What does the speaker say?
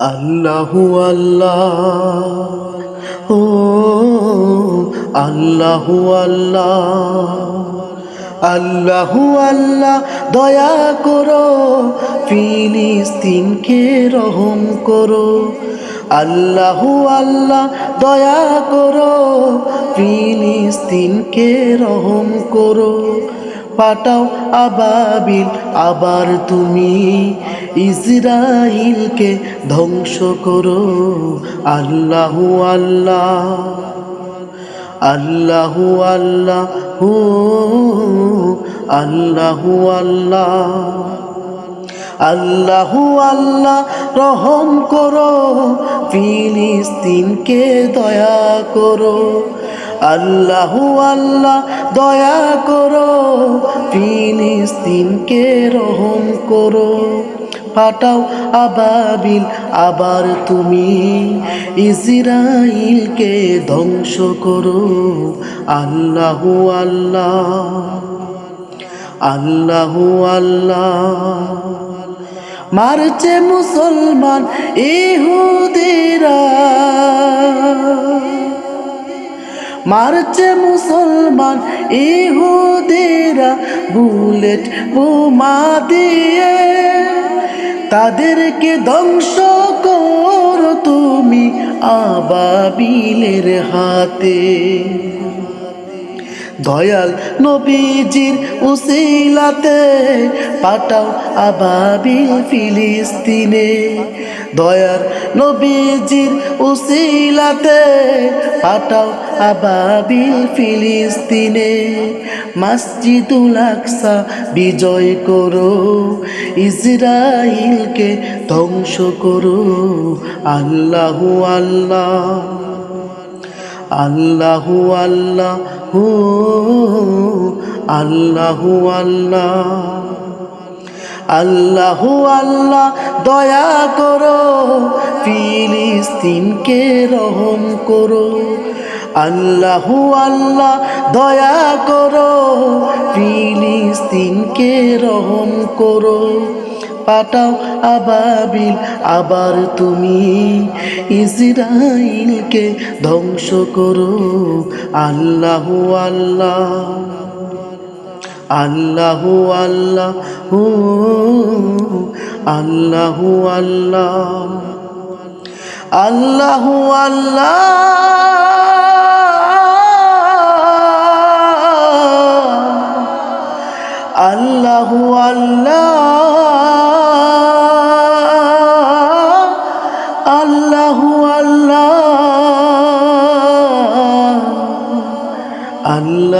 আল্লাহু আল্লাহ, ও আল্লাহু আল্লাহ আল্লাহু আল্লাহ, দয়া করো, ফিলিস্তিনকে রহম করো, আল্লাহু আল্লাহ, দয়া করো, ফিলিস্তিনকে রহম করো। পাঠাও আবাবিল, আবার তুমি ইসরাইলকে ধ্বংস করো। আল্লাহু আল্লাহ আল্লাহু আল্লাহ হু আল্লাহু আল্লাহ আল্লাহু আল্লাহ রহম করো। ফিলিস্তিনকে দয়া করো। আল্লাহু আল্লাহ, দয়া করো, ফিলিস্তিনকে রহম করো। পাঠাও আবাবিল, আবার তুমি ইসরাইলকে ধ্বংস করো। আল্লাহু আল্লাহ আল্লাহু আল্লাহ। মারছে মুসলমান ইহুদিরা। মারছে মুসলমান ইহুদিরা বুলেট বোমা দিয়ে। তাদেরকে ধ্বংস কর তুমি আবাবিলের হাতে। দয়াল নবীজির উসিলাতে পাঠাও আবাবিল ফিলিস্তিনে। দয়ার নবীজির উসিলাতে পাঠাও আবাবিল ফিলিস্তিনে। মসজিদুল আকসা বিজয় করো ইসরাইলকে ধ্বংস করো। আল্লাহু আল্লাহ আল্লাহু আল্লাহ আল্লাহু আল্লাহ আল্লাহু আল্লাহ, দয়া করো, ফিলিস্তিনকে রহম করো। আল্লাহু আল্লাহ, দয়া করো, ফিলিস্তিনকে রহম করো। পাঠাও আবাবিল, আবার তুমি ইসরাইলকে ধ্বংস করো। আল্লাহ আল্লাহ, আল্লাহু আল্লাহ আল্লাহু আল্লাহ আল্লাহু আল্লাহ আল্লাহু আল্লাহ।